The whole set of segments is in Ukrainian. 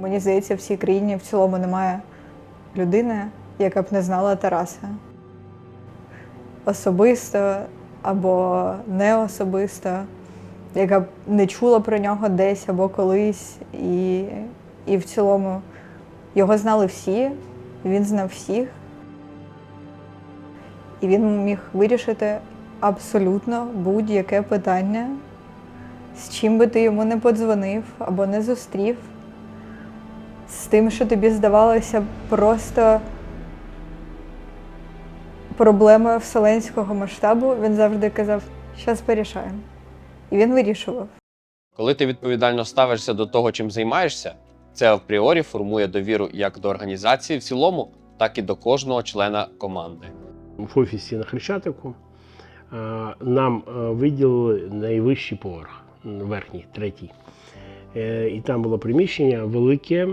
Мені здається, в цій країні в цілому немає людини, яка б не знала Тараса. Особисто або не особисто, яка б не чула про нього десь або колись. І, і в цілому його знали всі, він знав всіх. І він міг вирішити абсолютно будь-яке питання, з чим би ти йому не подзвонив або не зустрів з тим, що тобі здавалося просто проблемою вселенського масштабу, він завжди казав, щас порішаємо. І він вирішував. Коли ти відповідально ставишся до того, чим займаєшся, це апріорі формує довіру як до організації в цілому, так і до кожного члена команди. в офісі на Хрещатику нам виділили найвищий поверх, верхній, третій. Е, І там було приміщення велике,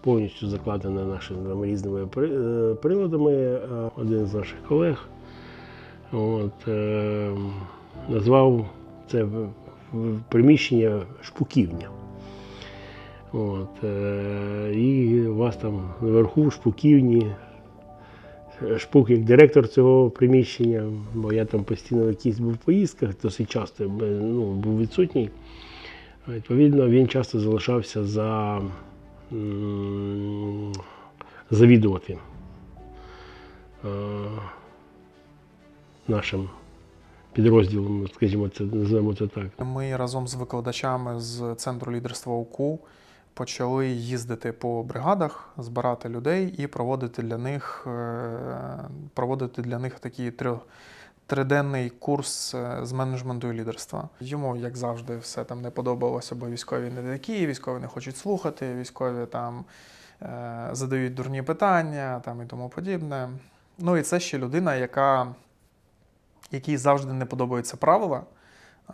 повністю закладене нашими різними е, приладами. Е, Один з наших колег от, назвав це в- в- приміщення шпуківня. От, і у вас там наверху в шпуківні Шпук як директор цього приміщення, бо я там постійно в якихось був поїздках, досить часто ну, був відсутній. Відповідно, він часто залишався за завідувати е, нашим підрозділом, скажімо, це називаємо це так. Ми разом з викладачами з центру лідерства УКУ почали їздити по бригадах, збирати людей і проводити для них, е, проводити для них такий трьох. Триденний курс е, з менеджменту і лідерства. Йому, як завжди, все там не подобалося, бо військові не такі, військові не хочуть слухати, військові там е, задають дурні питання там, і тому подібне. Ну і це ще людина, яка, якій завжди не подобаються правила,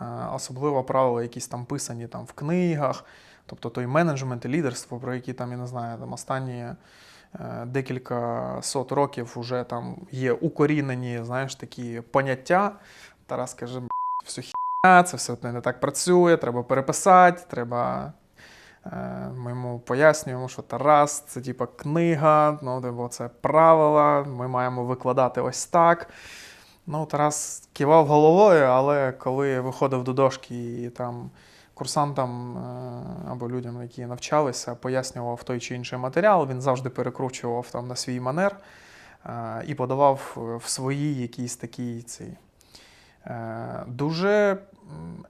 Е, особливо правила, якісь там писані там в книгах, тобто той менеджмент і лідерство, про які там, я не знаю, там останні декілька сот років вже там є укорінені, знаєш, такі поняття. Тарас каже, «Б**, все хіня, це все не так працює, треба переписати, треба. Е, Ми йому пояснюємо, що Тарас це типа книга, ну, типу, це правила, ми маємо викладати ось так. Ну, Тарас кивав головою, але коли виходив до дошки і там курсантам е, або людям, які навчалися, пояснював той чи інший матеріал, він завжди перекручував там на свій манер е, і подавав в своїй якійсь такій цій. Е, Дуже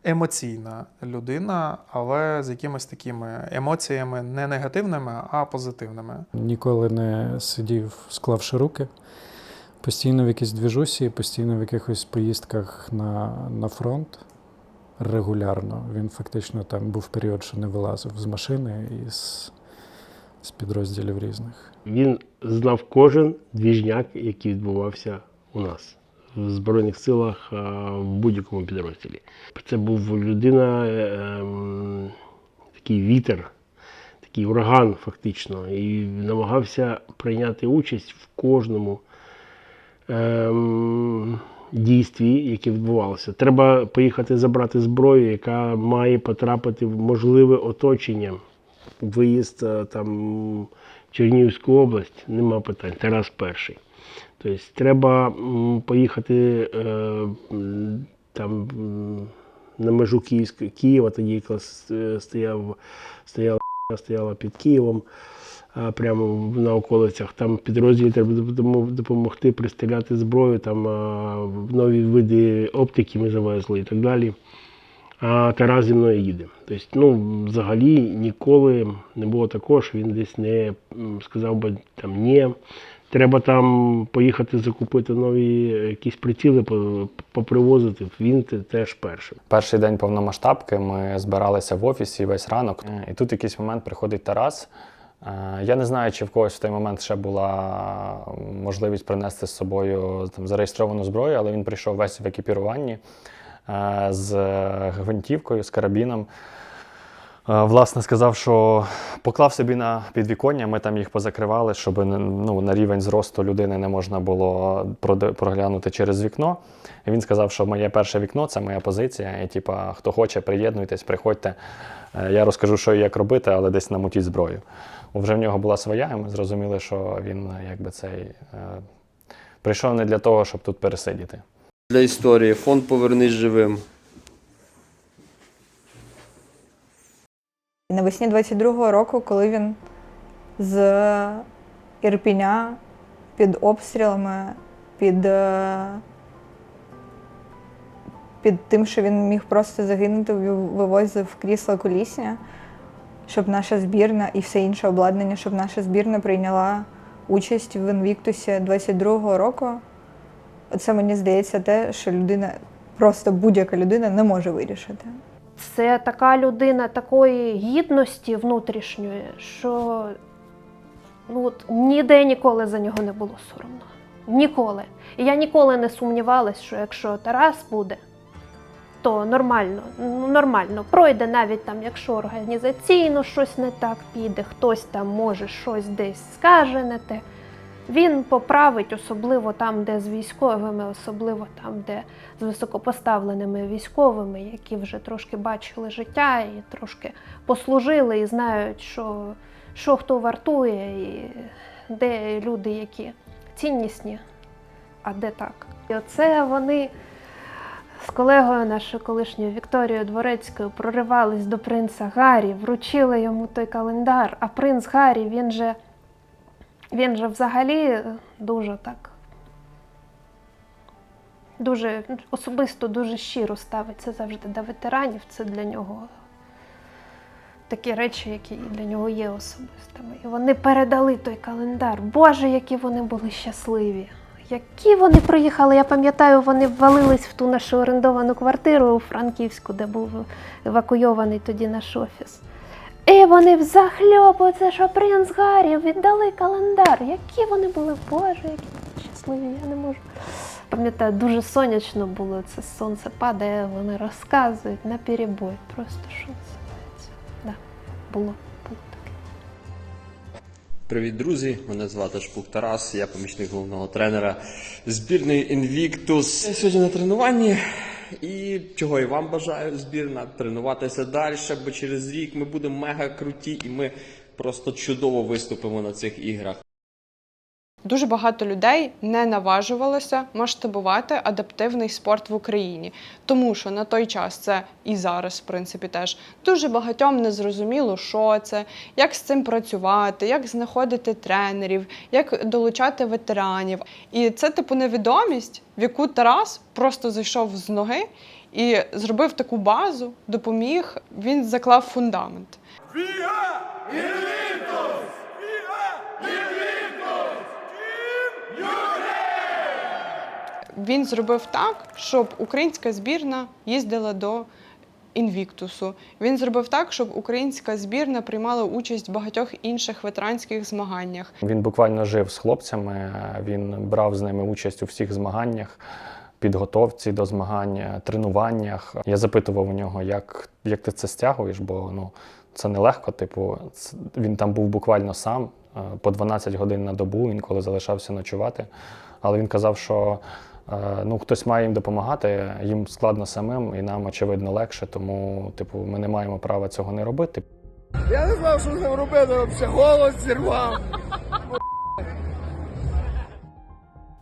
емоційна людина, але з якимись такими емоціями не негативними, а позитивними. Ніколи не сидів, склавши руки. Постійно в якійсь двіжусі, постійно в якихось поїздках на, на фронт регулярно. Він фактично там був період, що не вилазив з машини і з, з підрозділів різних. Він знав кожен двіжняк, який відбувався у нас в Збройних силах в будь-якому підрозділі. Це був людина, ем, такий вітер, такий ураган, фактично, і намагався прийняти участь в кожному ем, дійстві, яке відбувалося. Треба поїхати забрати зброю, яка має потрапити в можливе оточення. Виїзд е, там Чернігівську область, нема питань. Тарас перший. Тобто треба поїхати е, там на межу Київська, Києва, тоді якраз е, стояв, стояла, стояла під Києвом, прямо на околицях. Там підрозділі треба допомогти пристріляти зброю, там нові види оптики ми завезли і так далі. А Тарас зі мною їде. Тобто, ну, взагалі ніколи не було такого, що він десь не сказав би там ні. Треба там поїхати закупити нові якісь приціли, попривозити. Він теж перший. Перший день повномасштабки ми збиралися в офісі весь ранок, і тут якийсь момент приходить Тарас. Е, Я не знаю, чи в когось в той момент ще була можливість принести з собою там, зареєстровану зброю, але він прийшов весь в екіпіруванні е, з гвинтівкою, з карабіном. Е, Власне, сказав, що поклав собі на підвіконня, ми там їх позакривали, щоб ну, на рівень зросту людини не можна було проглянути через вікно. І він сказав, що моє перше вікно це моя позиція. І типа, хто хоче, приєднуйтесь, приходьте. Я розкажу, що і як робити, але десь намутіть зброю. Вже в нього була своя, і ми зрозуміли, що він якби цей е, прийшов не для того, щоб тут пересидіти. Для історії фонд Повернись живим. Навесні 22-го року, коли він з Ірпіня під обстрілами, під, е, під тим, що він міг просто загинути, вив- вивозив крісло колісня, щоб наша збірна і все інше обладнання, щоб наша збірна прийняла участь в Інвіктусі 22-го року. Оце мені здається те, що людина, просто будь-яка людина не може вирішити. Це така людина такої гідності внутрішньої, що ну, от, ніде ніколи за нього не було соромно. Ніколи. І я ніколи не сумнівалась, що якщо Тарас буде, то нормально, ну нормально. Пройде навіть там, якщо організаційно щось не так піде, хтось там може щось десь скаже не те. Він поправить, особливо там, де з військовими, особливо там, де з високопоставленими військовими, які вже трошки бачили життя і трошки послужили і знають, що, що хто вартує, і де люди, які ціннісні, а де так. І оце вони з колегою нашою колишньою Вікторією Дворецькою проривались до принца Гаррі, вручили йому той календар. А принц Гаррі, він же, він же взагалі дуже так дуже особисто, дуже щиро ставиться завжди до ветеранів. Це для нього такі речі, які для нього є особистими. І вони передали той календар. Боже, які вони були щасливі! Які вони приїхали, я пам'ятаю, вони ввалились в ту нашу орендовану квартиру у Франківську, де був евакуйований тоді наш офіс. І вони взахльоп, це що принц Гаррі віддали календар. Які вони були, Боже, які щасливі, я не можу. Пам'ятаю, дуже сонячно було, це сонце падає, вони розказують на перебой. Просто що називається. Да, було. Привіт, друзі! Мене звати Шпук Тарас, я помічник головного тренера збірної Invictus. Я сьогодні на тренуванні і чого і вам бажаю збірна тренуватися далі, бо через рік ми будемо мега круті і ми просто чудово виступимо на цих іграх. Дуже багато людей не наважувалося масштабувати адаптивний спорт в Україні, тому що на той час це і зараз, в принципі, теж дуже багатьом не зрозуміло, що це, як з цим працювати, як знаходити тренерів, як долучати ветеранів. І це типу невідомість, в яку Тарас просто зайшов з ноги і зробив таку базу, допоміг. Він заклав фундамент. Він зробив так, щоб українська збірна їздила до інвіктусу. Він зробив так, щоб українська збірна приймала участь в багатьох інших ветеранських змаганнях. Він буквально жив з хлопцями, він брав з ними участь у всіх змаганнях, підготовці до змагань, тренуваннях. Я запитував у нього, як, як ти це стягуєш, бо ну, це нелегко. Типу, він там був буквально сам е, по 12 годин на добу, інколи залишався ночувати. Але він казав, що ну, хтось має їм допомагати, їм складно самим, і нам, очевидно, легше, тому типу, ми не маємо права цього не робити. Я не знав, що з ним робити, взагалі голос зірвав.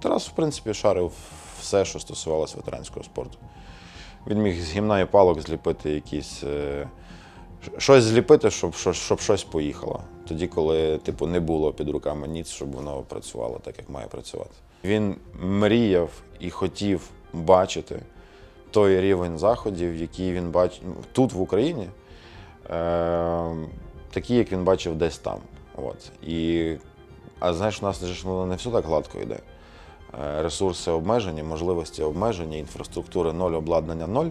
Тарас, в принципі, шарив все, що стосувалося ветеранського спорту. Він міг з гімна і палок зліпити якісь. е, Щось зліпити, щоб, щоб, щоб щось поїхало. Тоді, коли типу, не було під руками ніц, щоб воно працювало так, як має працювати. Він мріяв і хотів бачити той рівень заходів, який він бачив тут, в Україні, е, такі, як він бачив десь там. От. І, а знаєш, у нас ж не все так гладко йде. Е, Ресурси обмежені, можливості обмежені, інфраструктури ноль, обладнання ноль.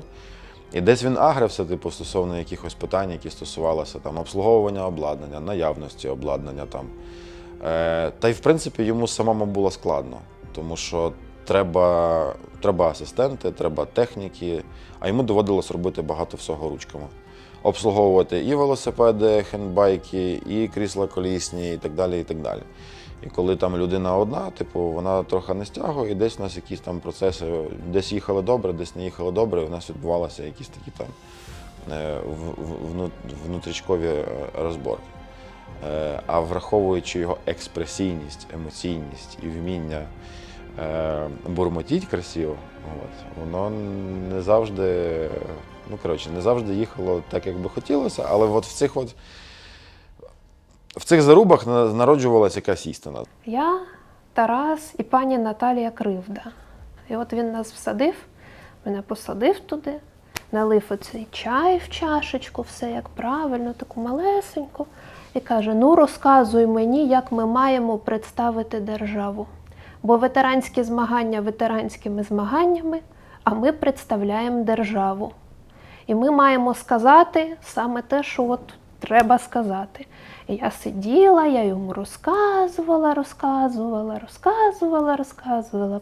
І десь він агрився, типу, стосовно якихось питань, які стосувалися там обслуговування обладнання, наявності обладнання там. Е, та й в принципі йому самому було складно, тому що треба, треба асистенти, треба техніки, а йому доводилось робити багато всього ручками. Обслуговувати і велосипеди, хендбайки, і крісла колісні, і так далі. І так далі. І коли там людина одна, типу, вона трохи не стягує, і десь у нас якісь там процеси, десь їхали добре, десь не їхали добре, і у нас відбувалися якісь такі там е, в- в- внутрічкові е, розборки. Е, А враховуючи його експресійність, емоційність і вміння бурмотіть красиво, от, воно не завжди, ну коротше, не завжди їхало так, як би хотілося, але от в цих от в цих зарубах на- народжувалася якась істина. Я, Тарас і пані Наталія Кривда. І от він нас всадив, мене посадив туди, налив оцей чай в чашечку, все як правильно, таку малесеньку, і каже: Ну, розказуй мені, як ми маємо представити державу. Бо ветеранські змагання ветеранськими змаганнями, а ми представляємо державу. І ми маємо сказати саме те, що от треба сказати. І я сиділа, я йому розказувала, розказувала, розказувала, розказувала.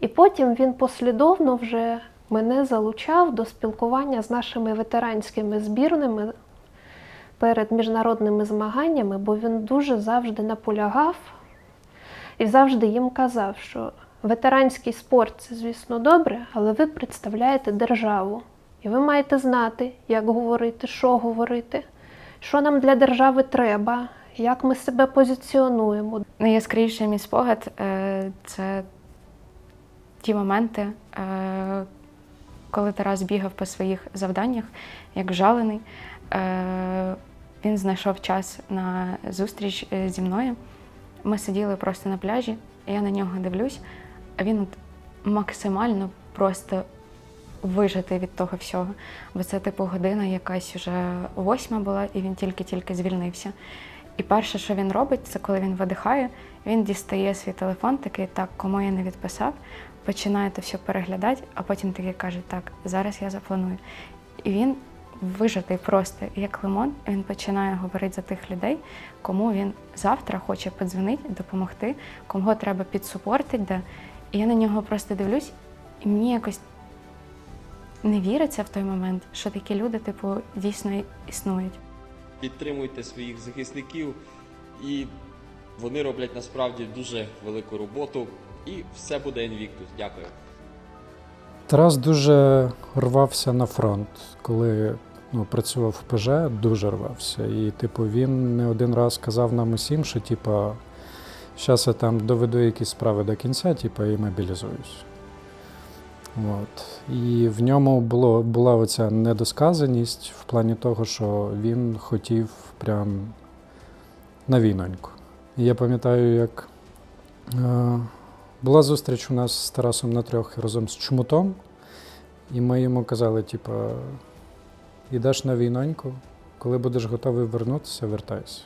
І потім він послідовно вже мене залучав до спілкування з нашими ветеранськими збірними перед міжнародними змаганнями, бо він дуже завжди наполягав і завжди їм казав, що ветеранський спорт це, звісно, добре, але ви представляєте державу. І ви маєте знати, як говорити, що говорити, що нам для держави треба, як ми себе позиціонуємо. Найяскравіший мій спогад е, це ті моменти, е, коли Тарас бігав по своїх завданнях, як жалений. Е, Він знайшов час на зустріч зі мною. Ми сиділи просто на пляжі, я на нього дивлюсь, а він максимально просто вижити від того всього. Бо це типу година якась вже восьма була, і він тільки-тільки звільнився. І перше, що він робить, це коли він видихає, він дістає свій телефон, такий, так, кому я не відписав, починає це все переглядати, а потім такий каже, так, зараз я запланую. І він вижатий просто як лимон, він починає говорити за тих людей, кому він завтра хоче подзвонити, допомогти, кого треба підсупортити. Да. І я на нього просто дивлюсь, і мені якось не віриться в той момент, що такі люди, типу, дійсно існують. Підтримуйте своїх захисників, і вони роблять насправді дуже велику роботу. І все буде Invictus. Дякую. Тарас дуже рвався на фронт, коли ну, працював в ПЖ, дуже рвався. І, типу, він не один раз казав нам усім, що типу, зараз я там доведу якісь справи до кінця, типу, і мобілізуюсь. От. І в ньому було, була оця недосказаність в плані того, що він хотів прям на війноньку. І я пам'ятаю, як е, була зустріч у нас з Тарасом на трьох разом з Чмутом, і ми йому казали, типу, йдеш на війноньку, коли будеш готовий вернутися, вертайся.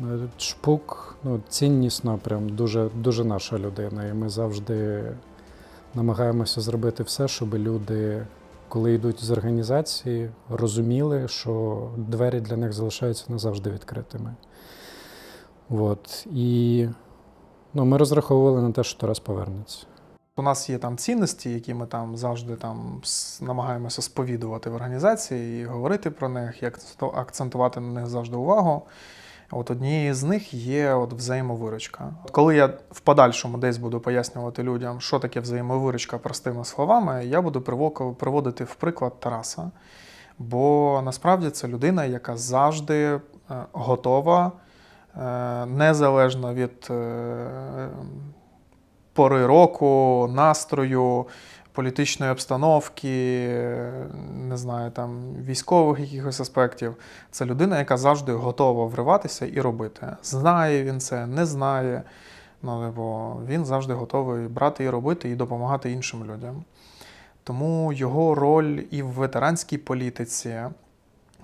Е, Шпук ну, ціннісно, прям дуже, дуже наша людина. І ми завжди намагаємося зробити все, щоб люди, коли йдуть з організації, розуміли, що двері для них залишаються назавжди відкритими. От. І ну, ми розраховували на те, що Тарас повернеться. У нас є там цінності, які ми там завжди там намагаємося сповідувати в організації і говорити про них, як акцентувати на них завжди увагу. От однією з них є от взаємовиручка. Коли я в подальшому десь буду пояснювати людям, що таке взаємовиручка простими словами, я буду приводити в приклад Тараса. Бо насправді це людина, яка завжди е, готова, е, незалежно від е, пори року, настрою, політичної обстановки, не знаю, там військових якихось аспектів. Це людина, яка завжди готова вриватися і робити. Знає він це, не знає. Ну, типу, він завжди готовий брати і робити, і допомагати іншим людям. Тому його роль і в ветеранській політиці,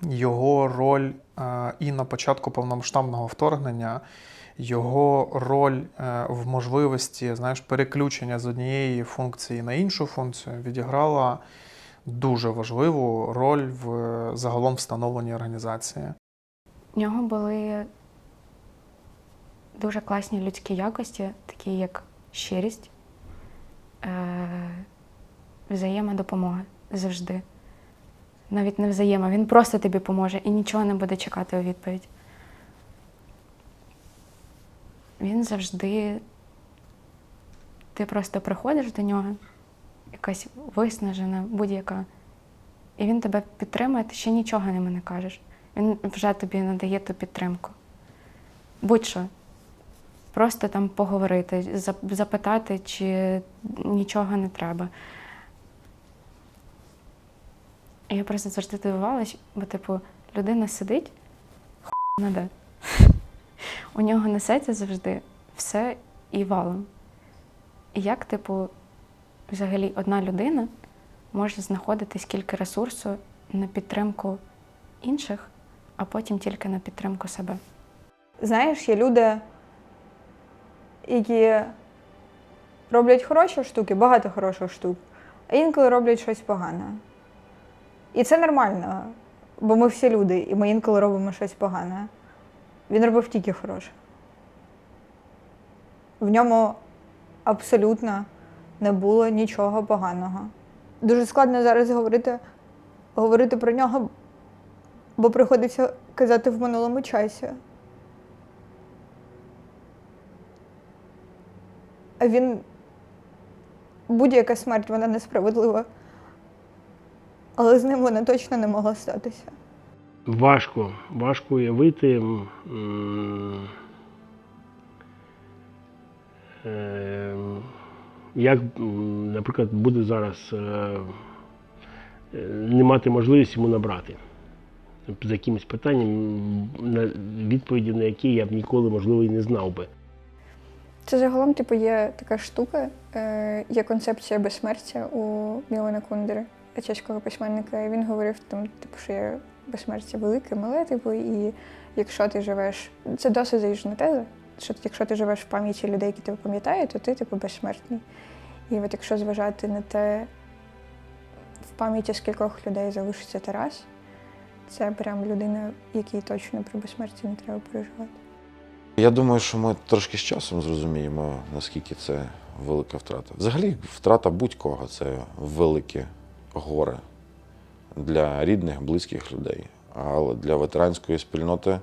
його роль е, і на початку повномасштабного вторгнення, його роль е, в можливості знаєш, переключення з однієї функції на іншу функцію відіграла дуже важливу роль в е, загалом встановленні організації. В нього були дуже класні людські якості, такі як щирість, е, взаємодопомога завжди. Навіть не взаєма, він просто тобі поможе і нічого не буде чекати у відповідь. Він завжди. Ти просто приходиш до нього, якась виснажена, будь-яка, і він тебе підтримує, ти ще нічого йому не кажеш. Він вже тобі надає ту підтримку. Будь-що. Просто там поговорити, запитати, чи нічого не треба. Я просто завжди дивувалась, бо, типу, людина сидить, хуй наде. У нього несеться завжди все і валом. І як, типу, взагалі одна людина може знаходити скільки ресурсу на підтримку інших, а потім тільки на підтримку себе. Знаєш, є люди, які роблять хороші штуки, багато хороших штук, а інколи роблять щось погане. І це нормально, бо ми всі люди, і ми інколи робимо щось погане. Він робив тільки хороше. В ньому абсолютно не було нічого поганого. Дуже складно зараз говорити, говорити про нього, бо приходиться казати в минулому часі. А він будь-яка смерть, вона несправедлива. Але з ним вона точно не могла статися. Важко, важко уявити, е, як, наприклад, буде зараз е, не мати можливості йому набрати. За якимось питанням, відповіді на які я б ніколи, можливо, і не знав би. Це загалом, типу, є така штука, е, є концепція безсмертя у Мілана Кундери, чеського письменника. Він говорив, там, типу, що є безсмертя велике, мале, типу, і якщо ти живеш, це досить заїжджена теза, що якщо ти живеш в пам'яті людей, які тебе пам'ятають, то ти, типу, безсмертний. І от якщо зважати на те, в пам'яті скількох людей залишиться Тарас, це прям людина, якій точно про безсмертя не треба переживати. Я думаю, що ми трошки з часом зрозуміємо, наскільки це велика втрата. Взагалі, втрата будь-кого це велике горе для рідних, близьких людей. Але для ветеранської спільноти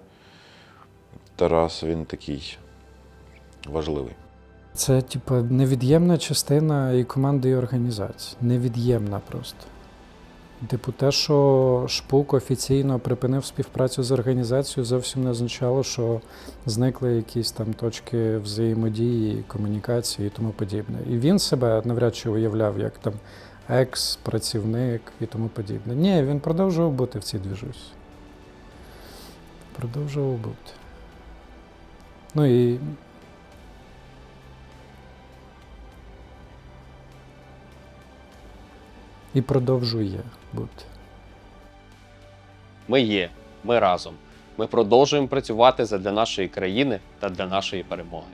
Тарас він такий важливий. Це, типу, невід'ємна частина і команди, і організації. Невід'ємна просто. Типу, те, що Шпук офіційно припинив співпрацю з організацією, зовсім не означало, що зникли якісь там точки взаємодії, комунікації і тому подібне. І він себе навряд чи уявляв як там екс-працівник і тому подібне. Ні, він продовжував бути в цій двіжусі. Продовжував бути. Ну і і продовжує бути. Ми є, ми разом. Ми продовжуємо працювати задля нашої країни та для нашої перемоги.